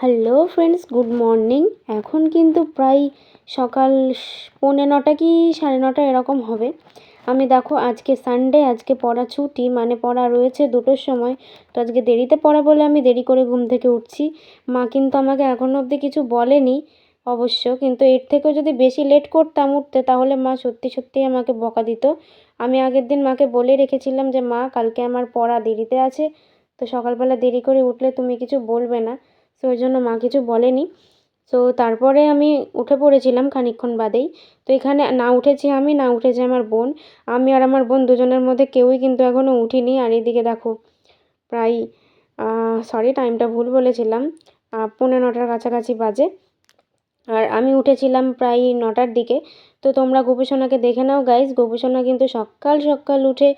Hello friends, good morning. এখন কিন্তু প্রায় সকাল পৌনে নটা কি সাড়ে নটা এরকম হবে। আমি দেখো আজকে সানডে আজকে পড়া ছুটি মানে পড়া রয়েছে দুটোর সময়। তো আজকে দেরিতে পড়া বলে আমি দেরি করে ঘুম থেকে উঠছি। মা কিন্তু আমাকে এখনও অবধি কিছু বলেনি অবশ্য, কিন্তু এর থেকেও যদি বেশি লেট করতাম উঠতে, তাহলে মা সত্যি সত্যিই আমাকে বকা দিত। আমি আগের দিন মাকে বলে রেখেছিলাম যে, মা, কালকে আমার পড়া দেরিতে আছে, তো সকালবেলা দেরি করে উঠলে তুমি কিছু বলবে না। সো ওই জন্য মা কিছু বলেনি। সো তারপরে আমি উঠে পড়েছিলাম খানিক্ষণ বাদেই। তো এখানে না উঠেছি আমি, না উঠেছে আমার বোন। আমি আর আমার বোন দুজনের মধ্যে কেউই কিন্তু এখনও উঠিনি। আর এদিকে দেখো, প্রায় সরি টাইমটা ভুল বলেছিলাম। পনেরো নটার কাছাকাছি বাজে। আর আমি উঠেছিলাম প্রায় নটার দিকে। তো তোমরা গোপীসোনাকে দেখে নাও গাইজ গোপীসোনা কিন্তু সকাল সকাল উঠে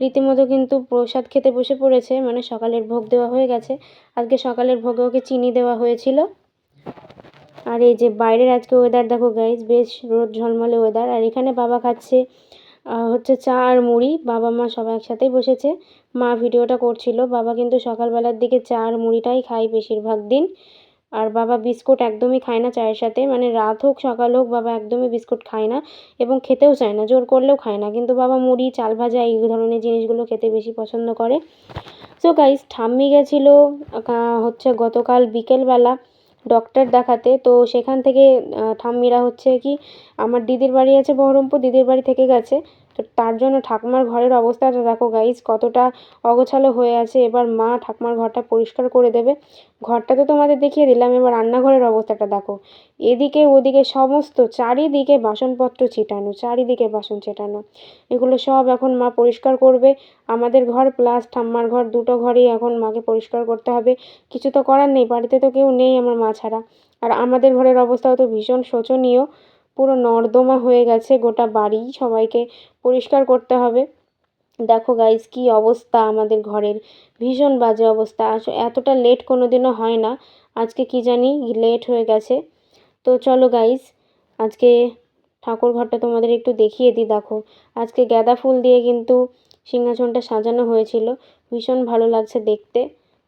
রীতিমতো কিন্তু প্রসাদ খেতে বসে পড়েছে। মানে সকালের ভোগ দেওয়া হয়ে গেছে। আজকে সকালের ভোগে ওকে চিনি দেওয়া হয়েছিল। আর এই যে বাইরের আজকে ওয়েদার দেখো গাইজ বেশ রোদ, ঝলমলে ওয়েদার আর এখানে বাবা খাচ্ছে হচ্ছে চা আর মুড়ি। বাবা, মা সবাই একসাথেই বসেছে। মা ভিডিওটা করছিল। বাবা কিন্তু সকালবেলার দিকে চা আর মুড়িটাই খায় বেশিরভাগ দিন। আর বাবা বিস্কুট একদমই খায় না চায়ের সাথে। মানে রাত হোক, সকাল হোক, বাবা একদমই বিস্কুট খায় না এবং খেতেও চায় না, জোর করলেও খায় না। কিন্তু বাবা মুড়ি, চাল ভাজা, এই ধরনের জিনিসগুলো খেতে বেশি পছন্দ করে। সো গাইস ঠাম্মি গেছিল হচ্ছে গতকাল বিকেলবেলা ডক্টর দেখাতে। তো সেখান থেকে ঠাম্মিরা হচ্ছে কি, আমার দিদির বাড়ি আছে বহরমপুর, দিদির বাড়ি থেকে গেছে। তার জন্য ঠাকুমার ঘরের অবস্থাটা দেখো গাইজ কতটা অগোছালো হয়ে আছে। এবার মা ঠাকুমার ঘরটা পরিষ্কার করে দেবে। ঘরটা তো তোমাদের দেখিয়ে দিলাম, এবার রান্নাঘরের অবস্থাটা দেখো। এদিকে ওদিকে সমস্ত চারিদিকে বাসনপত্র ছিটানো, চারিদিকে বাসন ছেটানো। এগুলো সব এখন মা পরিষ্কার করবে। আমাদের ঘর প্লাস ঠাম্মার ঘর, দুটো ঘরেই এখন মাকে পরিষ্কার করতে হবে। কিছু তো করার নেই, বাড়িতে তো কেউ নেই আমার মা ছাড়া। আর আমাদের ঘরের অবস্থাও তো ভীষণ শোচনীয়। পুরো নর্দমা হয়ে গেছে, গোটা বাড়ি সবাইকে পরিষ্কার করতে হবে। দেখো গাইজ কি অবস্থা আমাদের ঘরের। ভীষণ বাজে অবস্থা। এতটা লেট কোনো দিনও হয় না। আজকে কি জানি লেট হয়ে গেছে। তো চলো গাইজ আজকে ঠাকুর ঘরটা তোমাদের একটু দেখিয়ে দিই, দেখো। আজকে গাঁদা ফুল দিয়ে কিন্তু সিংহাসনটা সাজানো হয়েছিল। ভীষণ ভালো লাগছে দেখতে।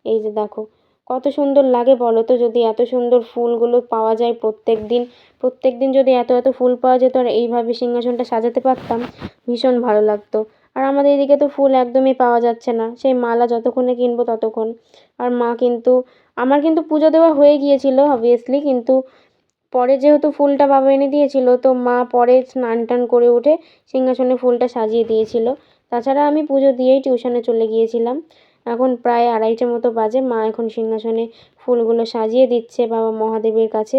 এই যে দেখো কত সুন্দর লাগে বলো তো যদি এত সুন্দর ফুলগুলো পাওয়া যায় প্রত্যেক দিন প্রত্যেক দিন যদি এত এত ফুল পাওয়া যেত আর এইভাবে সিংহাসনটা সাজাতে পারতাম, ভীষণ ভালো লাগতো। আর আমাদের এদিকে তো ফুল একদমই পাওয়া যাচ্ছে না। সেই মালা যতক্ষণে কিনবো ততক্ষণ। আর মা কিন্তু, আমার কিন্তু পুজো দেওয়া হয়ে গিয়েছিল অবভিয়াসলি কিন্তু পরে যেহেতু ফুলটা বাবা এনে দিয়েছিল তো মা পরে স্নান টান করে উঠে সিংহাসনে ফুলটা সাজিয়ে দিয়েছিল। তাছাড়া আমি পুজো দিয়েই টিউশনে চলে গিয়েছিলাম। এখন প্রায় আড়াইটে মতো বাজে। মা এখন সিংহাসনে ফুলগুলো সাজিয়ে দিচ্ছে। বাবা মহাদেবের কাছে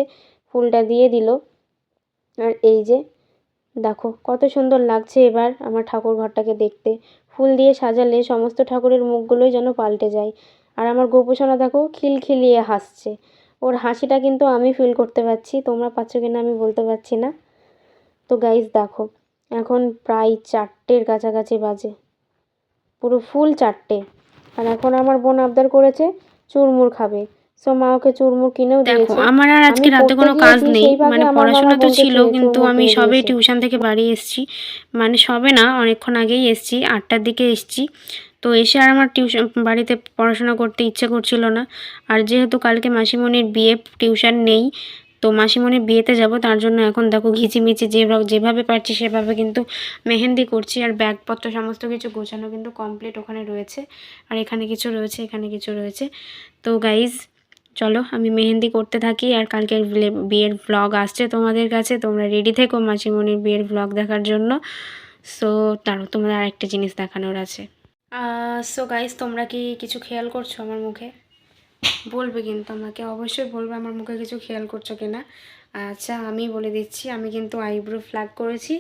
ফুলটা দিয়ে দিল। আর এই যে, দেখো, কত সুন্দর লাগছে এবার আমার ঠাকুর ঘরটাকে দেখতে। ফুল দিয়ে সাজালে সমস্ত ঠাকুরের মুখগুলোই যেন পাল্টে যায়। আর আমার গোপোষণা দেখো, খিলখিলিয়ে হাসছে। ওর হাসিটা কিন্তু আমি ফিল করতে পারছি। তোমরা পাচ্ছ কিনা আমি বলতে পারছি না। তো গাইজ দেখো, এখন প্রায় চারটের কাছাকাছি বাজে। পুরো ফুল চারটে। আর এখন আমার বোন আবদার করেছে চুরমুর খাবে। সো মা ওকে চুরমুর কিনেও দিয়েছে। আমার আর আজকে রাতে কোনো কাজ নেই। মানে পড়াশোনা তো ছিল কিন্তু আমি সবে টিউশন থেকে বাড়ি এসেছি। মানে সবে না অনেকক্ষণ আগেই এসেছি আটটার দিকে এসেছি। তো এসে আর আমার টিউশন বাড়িতে পড়াশোনা করতে ইচ্ছে করছিল না। আর যেহেতু কালকে মাসিমণির বিয়ে টিউশন নেই তো মাসিমণির বিয়েতে যাব, তার জন্য এখন দেখো ঘিচিমিচি যেভাবে যেভাবে পারছি সেভাবে কিন্তু মেহেন্দি করছি আর ব্যাগপত্র সমস্ত কিছু গোছানো কিন্তু কমপ্লিট ওখানে রয়েছে। আর এখানে কিছু রয়েছে, এখানে কিছু রয়েছে। তো গাইজ চলো আমি মেহেন্দি করতে থাকি আর কালকের বিয়ের ভ্লগ আসছে তোমাদের কাছে। তোমরা রেডি থেকো মাসিমণির বিয়ের ভ্লগ দেখার জন্য। সো তারও তোমাদের আরেকটা জিনিস দেখানোর আছে। সো গাইজ তোমরা কি কিছু খেয়াল করছ আমার মুখে? বলবে কিন্তু আমাকে, অবশ্যই বলবে আমার মুখে কিছু খেয়াল করছ কিনা। আচ্ছা আমি বলে দিচ্ছি, আমি কিন্তু আইব্রো ফ্ল্যাগ করেছি।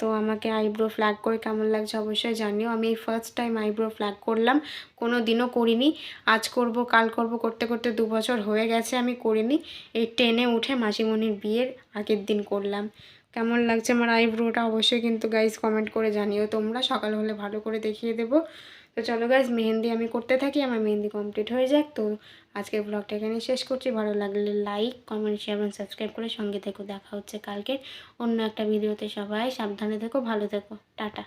তো আমাকে আইব্রো ফ্ল্যাগ করে কেমন লাগছে অবশ্যই জানিও। আমি এই ফার্স্ট টাইম আইব্রো ফ্ল্যাগ করলাম কোনো দিনও করিনি। আজ করব, কাল করব, করতে করতে দু বছর হয়ে গেছে, আমি করিনি। এই টেনে উঠে মাসিমণির বিয়ের আগের দিন করলাম। কেমন লাগছে আমার আইব্রোটা অবশ্যই কিন্তু গাইজ কমেন্ট করে জানিও। তোমরা সকাল হলে ভালো করে দেখিয়ে দেবো। তো চলো গাইজ মেহেন্দি আমি করতে থাকি, আমার মেহেন্দি কমপ্লিট হয়ে যাক। তো আজকের ব্লগটা এখানে শেষ করছি। ভালো লাগলে লাইক কমেন্ট শেয়ার এবং সাবস্ক্রাইব করে সঙ্গে থেকো। দেখা হচ্ছে কালকের অন্য একটা ভিডিওতে সবাই সাবধানে থেকো, ভালো থেকো। টাটা।